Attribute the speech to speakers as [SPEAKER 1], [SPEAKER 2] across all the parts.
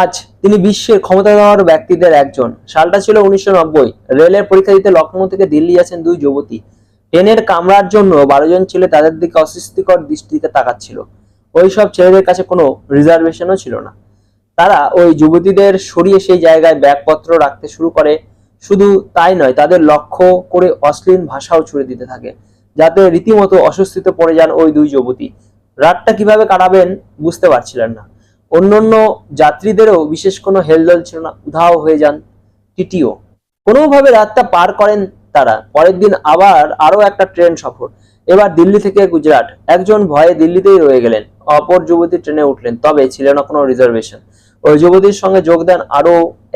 [SPEAKER 1] আজ তিনি বিশ্বের ক্ষমতাধর ব্যক্তিদের একজন। সালটা ছিল উনিশশো নব্বই। রেলের পরীক্ষা দিতে লখনৌ থেকে দিল্লি আছেন দুই যুবতী। ট্রেনের কামরার জন্য বারো জন ছেলে তাদের দিকে অস্বস্তিকর দৃষ্টিতে তাকাচ্ছিল। ওই সব ছেলেদের কাছে কোনো রিজার্ভেশনও ছিল না। তারা ওই যুবতীদের সরিয়ে সেই জায়গায় ব্যাগপত্র রাখতে শুরু করে। শুধু তাই নয়, তাদের লক্ষ্য করে অশ্লীল ভাষাও ছুড়ে দিতে থাকে, যাতে রীতিমতো অস্বস্তিতে পড়ে যান ওই দুই যুবতী। রাতটা কীভাবে কাটাবেন বুঝতে পারছিলেন না। অন্যান্য যাত্রীদেরও বিশেষ কোনো হেলদোল ছিল না, উধাও হয়ে যান টিটিও। কোনোভাবে রাতটা পার করেন তারা। পরের দিন আবার আরও একটা ট্রেন সফর। এবার দিল্লি থেকে গুজরাট। একজন ভয়ে দিল্লিতেই রয়ে গেলেন। অপর যুবতী ট্রেনে উঠলেন। তবে ছিল না কোনো রিজার্ভেশন। ওই যুবতীর সঙ্গে যোগ দেন আরও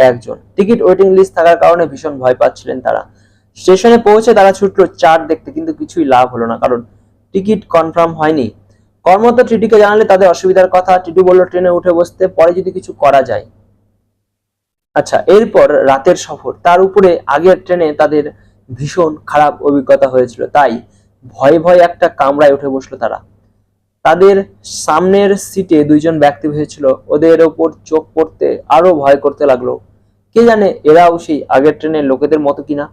[SPEAKER 1] একজন। টিকিট ওয়েটিং লিস্ট থাকার কারণে ভীষণ ভয় পাচ্ছিলেন তারা। স্টেশনে পৌঁছে তারা ছুটলো চার্ট দেখতে, কিন্তু কিছুই লাভ হলো না, কারণ টিকিট কনফার্ম হয়নি। কর্মরত টিটিকে জানালে তাদের অসুবিধার কথা। টিটি বলল, ট্রেনে উঠে বসতে পরে যদি কিছু করা যায়। আচ্ছা এরপর রাতের সফর। তার উপরে আগের ট্রেনে তাদের ভীষণ খারাপ অভিজ্ঞতা হয়েছিল। তাই ভয়ে ভয়ে একটা কামরায় উঠে বসল তারা। তাদের সামনের সিটে দুইজন ব্যক্তি হয়েছিল ওদের ওপর চোখ পড়তে আরও ভয় করতে লাগল। কে জানে এরাও সেই আগের ট্রেনের লোকেদের মতো কিনা?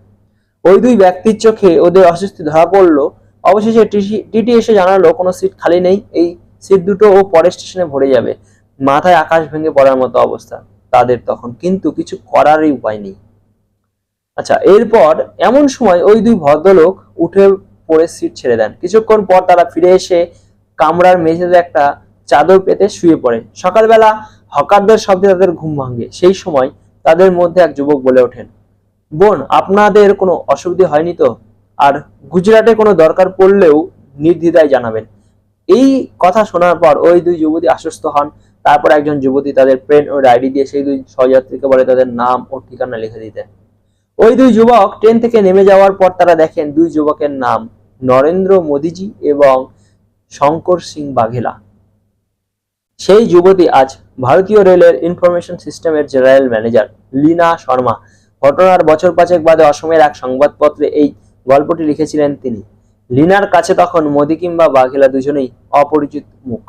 [SPEAKER 1] ওই দুই ব্যক্তির চোখে ওদের অস্বস্তি ধরা পড়ল। অবশেষে টিটি এসে জানালো, কোনো সিট খালি নেই, এই সিট দুটো ও পরের স্টেশনে ভরে যাবে। মাথায় আকাশ ভেঙে পড়ার মতো অবস্থা তাদের তখন, কিন্তু কিছু করারই উপায় নেই। আচ্ছা এরপর এমন সময় ওই দুই ভদ্রলোক উঠে পড়ে সিট ছেড়ে দেন। কিছুক্ষণ পর তারা ফিরে এসে কামরার মেঝেতে একটা চাদর পেতে শুয়ে পড়ে। সকালবেলা হকারদের শব্দে তাদের ঘুম ভাঙে। সেই সময় তাদের মধ্যে এক যুবক বলে ওঠেন, বোন, আপনাদের কোনো অসুবিধা হয়নি তো? আর গুজরাটে কোনো দরকার পড়লেও নির্দ্বিধায় জানাবেন। এই কথা শোনার পর ওই দুই যুবতী আশ্বস্ত হন। তারপর একজন যুবতী তাদের পেন ও ডায়েরি দিয়ে সেই দুই সহযাত্রীকে বলে তাদের নাম ও ঠিকানা লিখে দিতে ওই দুই যুবক ট্রেন থেকে নেমে যাওয়ার পর তারা দেখেন দুই যুবকের নাম নরেন্দ্র মোদিজি এবং শঙ্কর সিং বাঘেলা। সেই যুবতী আজ ভারতীয় রেলের ইনফরমেশন সিস্টেমের জেনারেল ম্যানেজার লীনা শর্মা। ঘটনার বছর পাঁচেক বাদে অসমের এক সংবাদপত্রে এই গল্পটি লিখেছিলেন তিনি। লিনার কাছে তখন মোদি কিংবা বাঘেলা দুজনেই অপরিচিত মুখ।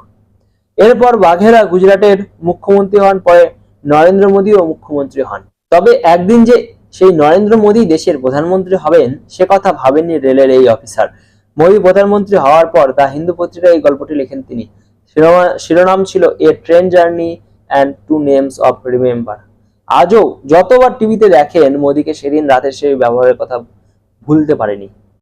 [SPEAKER 1] এরপর বাঘেরা গুজরাটের মুখ্যমন্ত্রী হন পরে নরেন্দ্র মোদীও মুখ্যমন্ত্রী হন। তবে একদিন যে সেই নরেন্দ্র মোদী দেশের প্রধানমন্ত্রী হবেন, সে কথা ভাবেননি রেলের এই অফিসার। মোদী প্রধানমন্ত্রী হওয়ার পর তা হিন্দু পত্রিকায় এই গল্পটি লেখেন তিনি। শিরোনাম ছিল a train journey and two names of remember আজও যতবার টিভিতে দেখেন, মোদীকে সেদিন রাতের সেই ব্যবহারের কথা ভুলতে পারেনি।